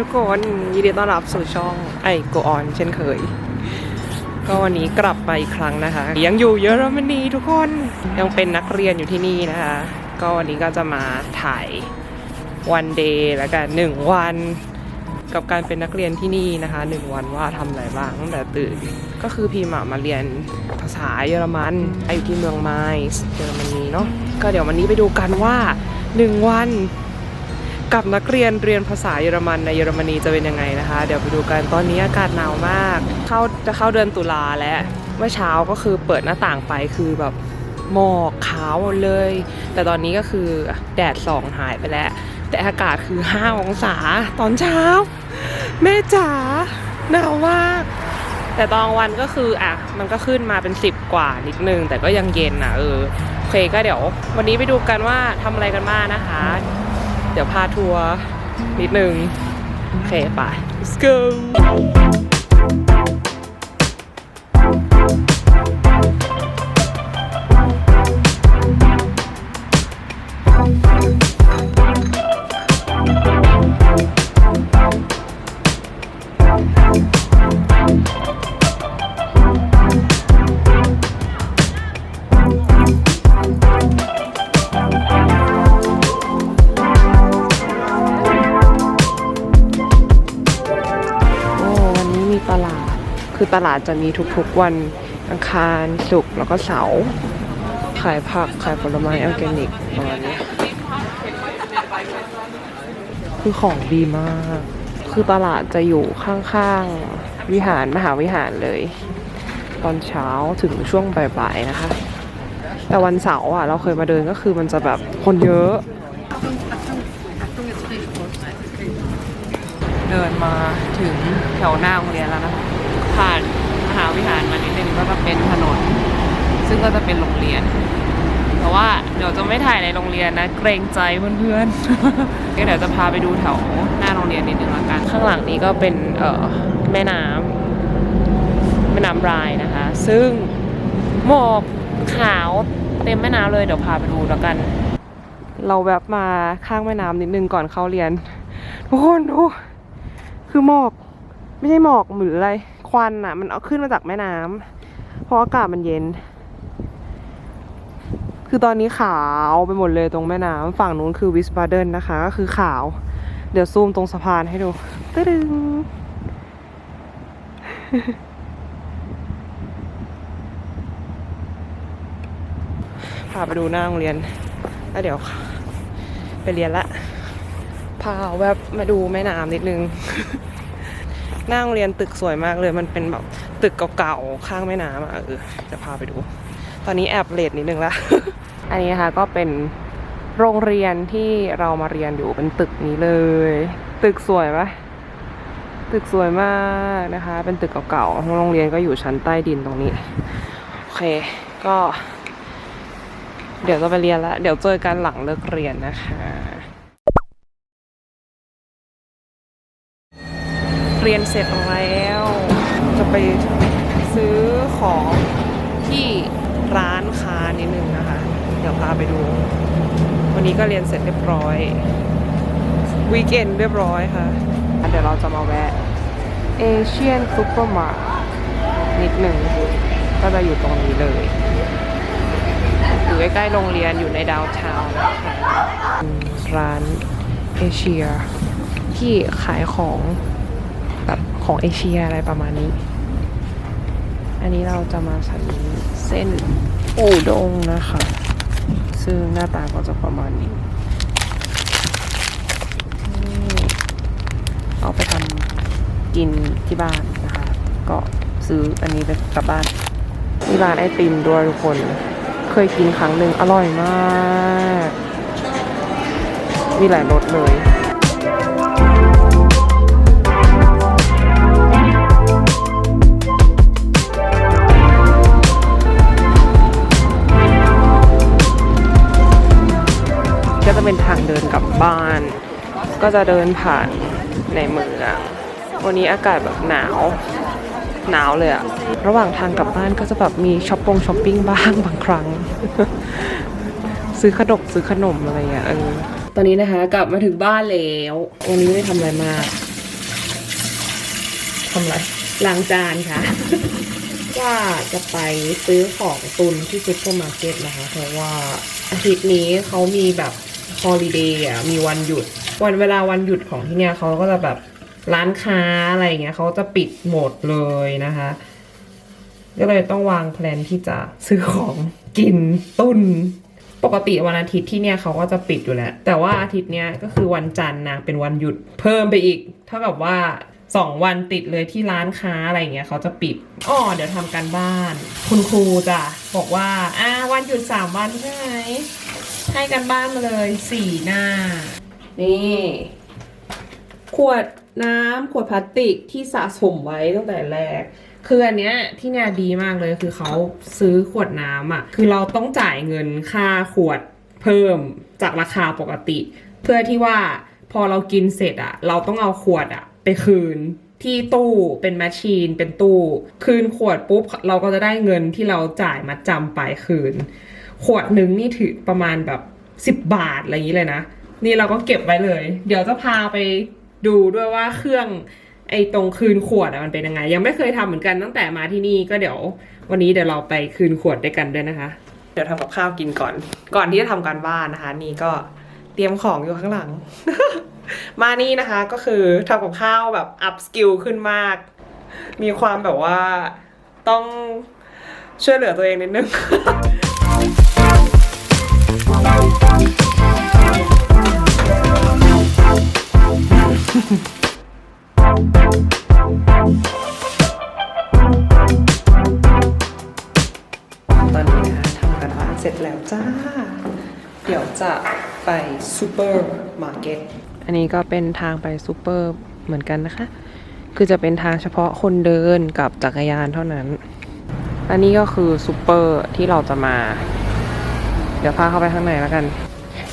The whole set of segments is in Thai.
ทุกคนยินดีต้อนรับสู่ช่องไอโกออนเช่นเคย ก็วันนี้กลับมาอีกครั้งนะคะ ยังอยู่เยอรมนีทุกคนยังเป็นนักเรียนอยู่ที่นี่นะคะ ก็วันนี้ก็จะมาถ่ายวันเดย์แล้วกันหนึ่งวัน กับการเป็นนักเรียนที่นี่นะคะหนึ่งวันว่าทำอะไรบ้างตั้งแต่ตื่น ก็คือพีมามาเรียนภาษาเยอรมันอยู่ที่เมืองไมซ์เยอรมนีเนาะก็เดี๋ยววันนี้ไปดูกันว่าหนึ่งวัน กับนักเรียนเรียนภาษาเยอรมันในเยอรมนีจะเป็นยังไงนะคะ เดี๋ยวไปดูกันตอนนี้อากาศหนาวมาก เข้าจะเข้าเดือนตุลาแล้วเมื่อเช้าก็คือเปิดหน้าต่างไปคือแบบหมอกขาวหมดเลย แต่ตอนนี้ก็คือแดดส่องหายไปแล้ว แต่อากาศคือ 5 องศาตอนเช้า แม่จ๋าหนาวมากแต่ตอนวันก็คืออะมันก็ขึ้นมาเป็น 10 กว่านิดนึง แต่ก็ยังเย็นอะเออโอเคก็เดี๋ยว วันนี้ไปดูกันว่าทำอะไรกันบ้างนะคะ เดี๋ยวพาทัวร์นิดนึง โอเคไป let's go คือตลาดจะมีทุกๆวันอังคารศุกร์แล้วก็เสาร์ขายผักขายผลไม้ออร์แกนิกประมาณนี้คือของดีมาก คือตลาดจะอยู่ข้างๆวิหารมหาวิหารเลย ตอนเช้าถึงช่วงบ่ายๆนะคะ แต่วันเสาร์อะเราเคยมาเดินก็คือมันจะแบบคนเยอะเดินมาถึงแถวหน้าโรงเรียนแล้วนะคะ ผ่านมหาวิหารมานิดนึงก็จะเป็นถนน ซึ่งก็จะเป็นโรงเรียน แต่ว่าเดี๋ยวจะไม่ถ่ายในโรงเรียนนะ เกรงใจเพื่อนๆก็เดี๋ยวจะพาไปดูแถวหน้าโรงเรียนนิดนึงละกัน ข้างหลังนี้ก็เป็นเอ่อแม่น้ำแม่น้ำรายนะคะ ซึ่งหมอกขาวเต็มแม่น้ำเลยเดี๋ยวพาไปดูแล้วกัน เราแวบมาข้างแม่น้ำนิดนึงก่อนเข้าเรียนทุกคนดูคือหมอก ไม่ใช่หมอกหรืออะไร ควันอะมันเอาขึ้นมาจากแม่น้ำเพราะอากาศมันเย็น คือตอนนี้ขาวไปหมดเลยตรงแม่น้ำฝั่งนู้นคือวิสบาเดนนะคะ ก็คือขาว เดี๋ยวซูมตรงสะพานให้ดูตึ้งพาไปดูหน้าโรงเรียน แล้วเดี๋ยวไปเรียนละ พาแวบมาดูแม่น้ำนิดนึง หน้าโรงเรียนตึกสวยมากเลย มันเป็นแบบตึกเก่าๆ ข้างแม่น้ำอะเออจะพาไปดู ตอนนี้แอบเลดนิดนึงละ อันนี้นะคะก็เป็นโรงเรียนที่เรามาเรียนอยู่เป็นตึกนี้เลย ตึกสวยปะตึกสวยมากนะคะ เป็นตึกเก่าๆ โรงเรียนก็อยู่ชั้นใต้ดินตรงนี้ โอเค ก็ เดี๋ยวจะไปเรียนละ เดี๋ยวเจอกันหลังเลิกเรียนนะคะ เรียนเสร็จแล้ว จะไปซื้อของที่ร้านค้านิดนึงนะคะ เดี๋ยวพาไปดู วันนี้ก็เรียนเสร็จเรียบร้อยวีคเอนเรียบร้อยค่ะ เดี๋ยวเราจะมาแวะเอเชียนซูเปอร์มาร์นิดหนึ่ง ก็จะอยู่ตรงนี้เลย อยู่ใกล้ๆโรงเรียนอยู่ในดาวทาวน์ร้านเอเชียที่ขายของ ของเอเชียอะไรประมาณนี้ อันนี้เราจะมาสั่งเส้นอูด้งนะคะ ซึ่งหน้าตาก็จะประมาณนี้ เอาไปทำกินที่บ้านนะคะ ก็ซื้ออันนี้ไปกลับบ้านมีร้านไอติมด้วยทุกคน เคยกินครั้งหนึ่งอร่อยมาก มีหลายรสเลย เป็นทางเดินกลับบ้าน ก็จะเดินผ่านในเมืองวันนี้อากาศแบบหนาว หนาวเลยอะระหว่างทางกลับบ้านก็จะแบบมีช้อปปงช้อปปิ้งบ้างบางครั้ง ซื้อขนมซื้อขนมอะไรอย่างเงี้ยเออตอนนี้นะคะ กลับมาถึงบ้านแล้ววันนี้ไม่ได้ทำอะไรมากทำอะไรล้างจานค่ะ ว่าจะไปซื้อของตุนที่ซุปเปอร์มาร์เก็ตนะคะ เพราะว่าอาทิตย์นี้เขามีแบบ ฮอลิเดย์อะมีวันหยุด วันเวลาวันหยุดของที่เนี่ยเขาก็จะแบบร้านค้าอะไรอย่างเงี้ยเขาจะปิดหมดเลยนะคะ ก็เลยต้องวางแผนที่จะซื้อของกินตุนปกติวันอาทิตย์ที่เนี่ยเขาก็จะปิดอยู่แล้ว แต่ว่าอาทิตย์เนี้ยก็คือวันจันทร์นะเป็นวันหยุดเพิ่มไปอีก เท่ากับว่าสองวันติดเลยที่ร้านค้าอะไรอย่างเงี้ยเขาจะปิดอ๋อเดี๋ยวทำการบ้าน คุณครูจะบอกว่าอ่าวันหยุดสามวันใช่ไหม ให้กันบ้านมาเลยสี่หน้า นี่ ขวดน้ำขวดพลาสติกที่สะสมไว้ตั้งแต่แรก คืออันเนี้ยที่เนี่ยดีมากเลยคือเขาซื้อขวดน้ำอะ คือเราต้องจ่ายเงินค่าขวดเพิ่มจากราคาปกติ เพื่อที่ว่าพอเรากินเสร็จอะ เราต้องเอาขวดอะ ไปคืนที่ตู้เป็นแมชชีนเป็นตู้ คืนขวดปุ๊บ เราก็จะได้เงินที่เราจ่ายมาจำไปคืน ขวดหนึ่งนี่ถือประมาณแบบสิบบาทอะไรอย่างนี้เลยนะ นี่เราก็เก็บไว้เลย เดี๋ยวจะพาไปดูด้วยว่าเครื่องไอ้ตรงคืนขวดอะมันเป็นยังไง ยังไม่เคยทำเหมือนกันตั้งแต่มาที่นี่ก็เดี๋ยววันนี้เดี๋ยวเราไปคืนขวดด้วยกันด้วยนะคะ เดี๋ยวทำกับข้าวกินก่อน ก่อนที่จะทำการบ้านนะคะ นี่ก็เตรียมของอยู่ข้างหลัง มานี่นะคะก็คือทำกับข้าวแบบอัพสกิลขึ้นมาก มีความแบบว่าต้องช่วยเหลือตัวเองนิดนึง ตอนนี้นะคะทำกันบ้านเสร็จแล้วจ้า เดี๋ยวจะไปซูเปอร์มาร์เก็ต อันนี้ก็เป็นทางไปซูเปอร์เหมือนกันนะคะ คือจะเป็นทางเฉพาะคนเดินกับจักรยานเท่านั้น อันนี้ก็คือซูเปอร์ที่เราจะมา เดี๋ยวพาเข้าไปข้างในแล้วกัน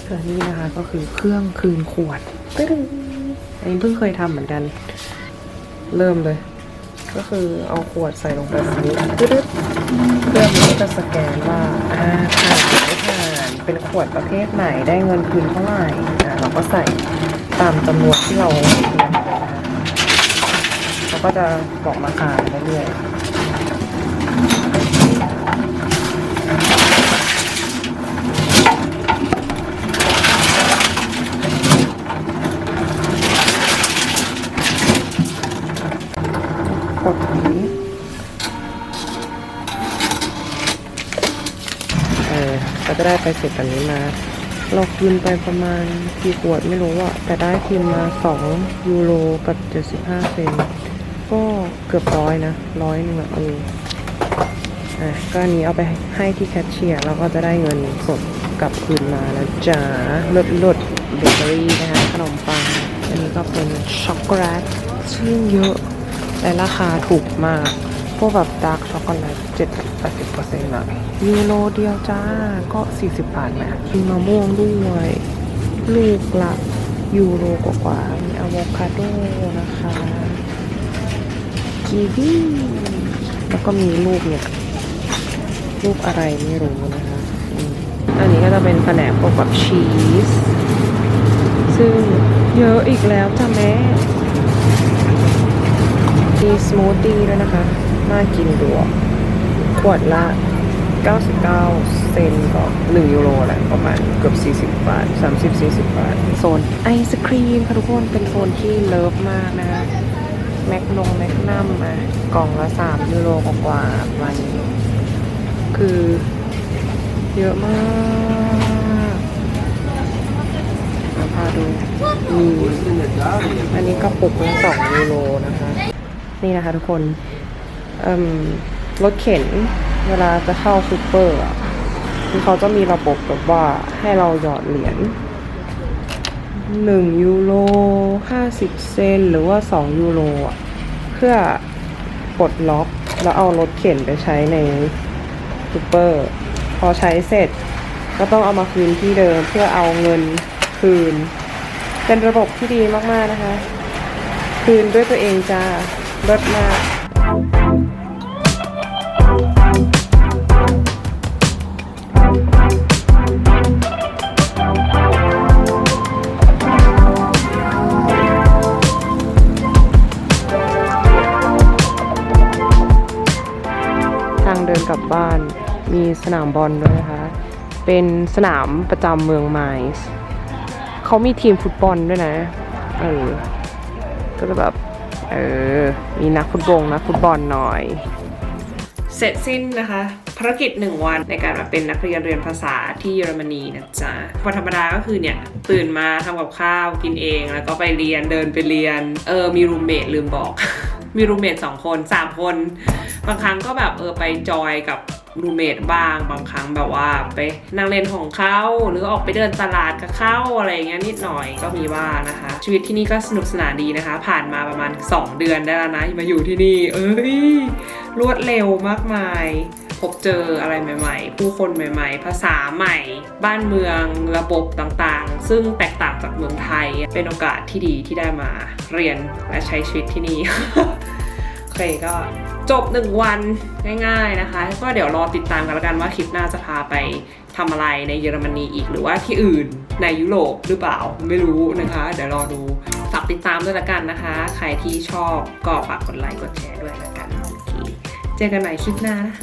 ส่วนนี้นะคะก็คือเครื่องคืนขวดตึ้งอันนี้เพิ่งเคยทำเหมือนกัน เริ่มเลย ก็คือเอาขวดใส่ลงไปแบบนี้ตึ๊ดเครื่องนี้ก็จะสแกนว่าอ่าผ่านหรือไม่ผ่านเป็นขวดประเภทไหนได้เงินคืนเท่าไหร่อ่าเราก็ใส่ตามจำนวนที่เราเตรียมเขาก็จะบอกราคาเรื่อยๆ กดนี้ เออก็จะได้ไปเสร็จแบบนี้มา เราคืนไปประมาณกี่ขวดไม่รู้อะแต่ได้คืนมา 2 ยูโรกับ 75 เซนก็เกือบร้อยนะร้อยหนึ่งอะเอออะก็อันนี้เอาไปให้ที่แคชเชียร์แล้วก็จะได้เงินสดกลับคืนมานะจ๊ะลดลดเบเกอรี่นะคะขนมปังอันนี้ก็เป็นช็อกโกแลตซึ่งเยอะ แต่ราคาถูกมาก พวกแบบดาร์กช็อกโกแลตเจ็ดแปดสิบเปอร์เซ็นต์อะยูโรเดียวจ้าก็สี่สิบบาทนะมีมะม่วงด้วย ลูกละยูโรกว่าๆมีอะโวคาโดนะคะกีวีแล้วก็มีลูกเนี่ยลูกอะไรไม่รู้นะคะอันนี้ก็จะเป็นแผนกพวกแบบชีส ซึ่งเยอะอีกแล้วจ้ะแม่ มีสมูทตี้ด้วยนะคะ น่ากินดูขวดละ 99 เซนต์ก็ 1 ยูโรแหละประมาณเกือบ 40 บาท 30-40 บาท โซนไอศครีมค่ะทุกคนเป็นโซนที่เลิฟมากนะคะ แมกนงแมกนัมมากล่องละ 3 ยูโรกว่าๆประมาณนี้คือเยอะมากมาพาดูนี่อันนี้กระปุกละ2ยูโรนะคะ นี่นะคะทุกคนรถเข็นเวลาจะเข้าซูเปอร์อะคือเขาจะมีระบบแบบว่าให้เราหยอดเหรียญหนึ่งยูโรห้าสิบเซนหรือว่าสองยูโรเพื่อปลดล็อกแล้วเอารถเข็นไปใช้ในซูเปอร์พอใช้เสร็จ ก็ต้องเอามาคืนที่เดิมเพื่อเอาเงินคืน เป็นระบบที่ดีมาก ๆ นะคะ คืนด้วยตัวเองจ้า รถมากทางเดินกลับบ้านมีสนามบอลด้วยนะคะ เป็นสนามประจำเมืองไมส์เขามีทีมฟุตบอลด้วยนะ เออ ก็จะแบบ เออ มีนักฟุตบอลนักฟุตบอลหน่อย เสร็จสิ้นนะคะภารกิจหนึ่งวันในการมาเป็นนักเรียนเรียนภาษาที่เยอรมนีนะจ๊ะวันธรรมดาก็คือเนี่ย ตื่นมาทำกับข้าวกินเอง แล้วก็ไปเรียนเดินไปเรียน เออ มีรูมเมทลืมบอก มีรูมเมทสองคนสามคน บางครั้งก็แบบเออไปจอยกับ รูเมทบ้างบางครั้งแบบว่าไปนั่งเล่นของเขาหรือออกไปเดินตลาดกับเขาอะไรอย่างเงี้ยนิดหน่อยก็มีบ้างนะคะ ชีวิตที่นี่ก็สนุกสนานดีนะคะ ผ่านมาประมาณ 2 เดือนได้แล้วนะมาอยู่ที่นี่ เอ้ยรวดเร็วมากมายพบเจออะไรใหม่ๆ ผู้คนใหม่ๆ ภาษาใหม่ บ้านเมืองระบบต่างๆ ซึ่งแตกต่างจากเมืองไทย เป็นโอกาสที่ดีที่ได้มาเรียนและใช้ชีวิตที่นี่ โอเคก็ จบหนึ่งวันง่ายๆนะคะ ก็เดี๋ยวรอติดตามกันแล้วกันว่าคลิปหน้าจะพาไปทำอะไรในเยอรมนีอีกหรือว่าที่อื่นในยุโรปหรือเปล่าไม่รู้นะคะ เดี๋ยวรอดูฝากติดตามด้วยละกันนะคะ ใครที่ชอบก็ฝากกดไลค์กดแชร์ด้วยละกันโอเคเจอกันใหม่คลิปหน้านะ